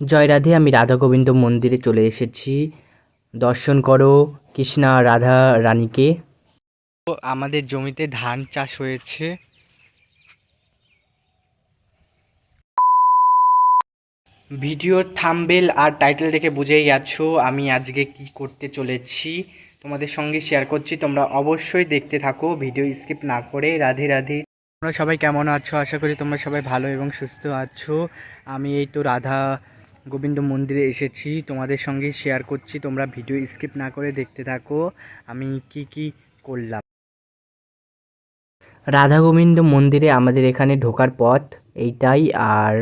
জয় রাধে আমি রাধা গোবিন্দ মন্দিরে চলে এসেছি। দর্শন করো কৃষ্ণা রাধা রানীকে। আমাদের জমিতে ধান চাষ হয়েছে। ভিডিওর থাম্বেল আর টাইটেল দেখে বুঝেই গেছো আমি আজকে কি করতে চলেছি। তোমাদের সঙ্গে শেয়ার করছি, তোমরা অবশ্যই দেখতে থাকো, ভিডিও স্কিপ না করে। রাধে রাধে। তোমরা সবাই কেমন আছো? আশা করি তোমরা সবাই ভালো এবং সুস্থ আছো। আমি এই তো রাধা গোবিন্দ মন্দিরে এসেছি, তোমাদের সঙ্গে শেয়ার করছি, তোমরা ভিডিও স্কিপ না করে দেখতে থাকো, আমি কি কি করলাম। রাধা গোবিন্দ মন্দিরে আমাদের এখানে ঢোকার পথ এইটাই, আর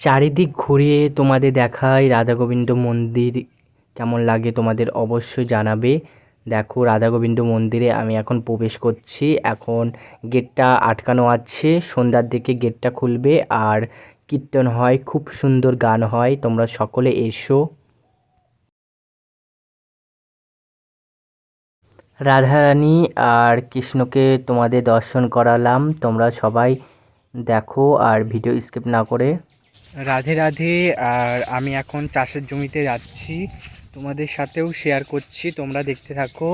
চারিদিক ঘুরিয়ে তোমাদের দেখাই রাধা গোবিন্দ মন্দির কেমন লাগে তোমাদের অবশ্যই জানাবে। দেখো, রাধা গোবিন্দ মন্দিরে আমি এখন প্রবেশ করছি, এখন গেটটা আটকানো আছে, সন্ধ্যার দিকে গেটটা খুলবে, আর কীর্তন হয়, খুব সুন্দর গান হয়। তোমরা সকলে এসো। রাধারানী আর কৃষ্ণকে তোমাদের দর্শন করালাম। তোমরা সবাই দেখো আর ভিডিও স্কিপ না করে। রাধে রাধে। আর আমি এখন চাষের জমিতে যাচ্ছি। তোমাদের সাথেও শেয়ার করছি, তোমরা দেখতে থাকো।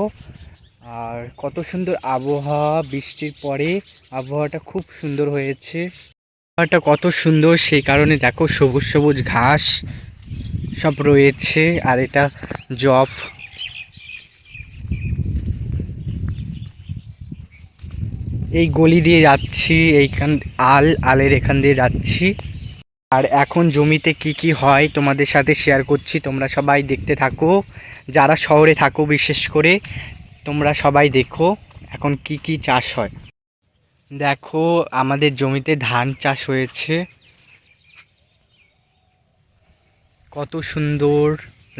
আর কত সুন্দর আবহাওয়া, বৃষ্টির পরে আবহাওয়াটা খুব সুন্দর হয়েছে। আবহাওয়াটা কত সুন্দর, সেই কারণে দেখো সবুজ সবুজ ঘাস সব রয়েছে, আর এটা জব। এই গলি দিয়ে যাচ্ছি, এইখান, আল, আলের এখান দিয়ে যাচ্ছি। আর এখন জমিতে কি কি হয় তোমাদের সাথে শেয়ার করছি, তোমরা সবাই দেখতে থাকো। যারা শহরে থাকো বিশেষ করে, তোমরা সবাই দেখো এখন কি কি চাষ হয়। দেখো, আমাদের জমিতে ধান চাষ হয়েছে। কত সুন্দর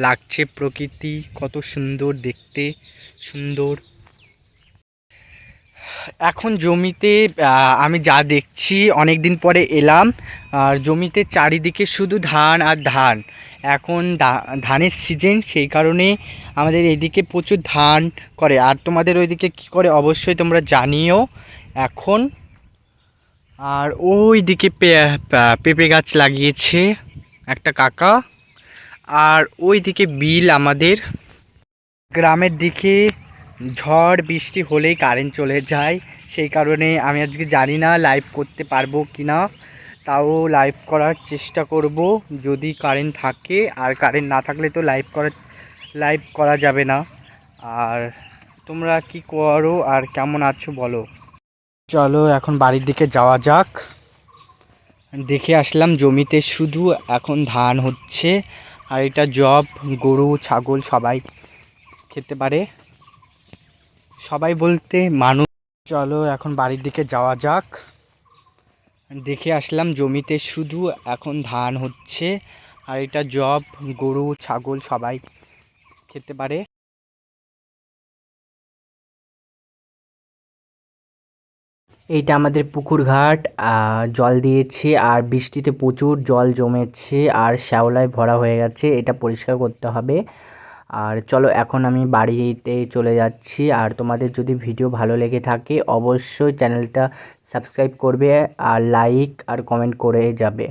লাগছে প্রকৃতি, কত সুন্দর দেখতে, সুন্দর। এখন জমিতে আমি যা দেখছি অনেক দিন পরে এলাম, আর জমিতে চারিদিকে শুধু ধান আর ধান। এখন ধানের সিজন সেই কারণে আমাদের এদিকে প্রচুর ধান করে। আর তোমাদের ওইদিকে কী করে? অবশ্যই তোমরা জানিও। এখন। আর ওই দিকে পেঁপে গাছ লাগিয়েছে একটা কাকা। আর ওই দিকে বিল আমাদের। গ্রামের দিকে ঝড়, বৃষ্টি হলেই কারেন্ট চলে যায়। সেই কারণে আমি আজকে জানি না লাইভ করতে পারব কি না তাও লাইভ করার চেষ্টা করব। যদি কারেন্ট থাকে, আর কারেন্ট না থাকলে তো লাইভ করা লাইভ করা যাবে না। আর তোমরা কি করো, আর কেমন আছো বলো। চলো এখন বাড়ির দিকে যাওয়া যাক। দেখে আসলাম জমিতে শুধু এখন ধান হচ্ছে, আর এটা জব, গরু, ছাগল সবাই খেতে পারে। সবাই বলতে মানুষ। চলো এখন বাড়ির দিকে যাওয়া যাক। দেখে আসলাম জমিতে শুধু এখন ধান হচ্ছে, আর এটা জব, গরু, ছাগল সবাই খেতে পারে। এইটা আমাদের পুকুর ঘাট জল দিয়েছে আর বৃষ্টিতে প্রচুর জল জমেছে আর শ্যাওলায় ভরা হয়ে গেছে, এটা পরিষ্কার করতে হবে। আর চলো এখন আমি বাড়িতে চলে যাচ্ছি। আর তোমাদের যদি ভিডিও ভালো লেগে থাকে, অবশ্যই চ্যানেলটা সাবস্ক্রাইব করবে আর লাইক আর কমেন্ট করে যাবে।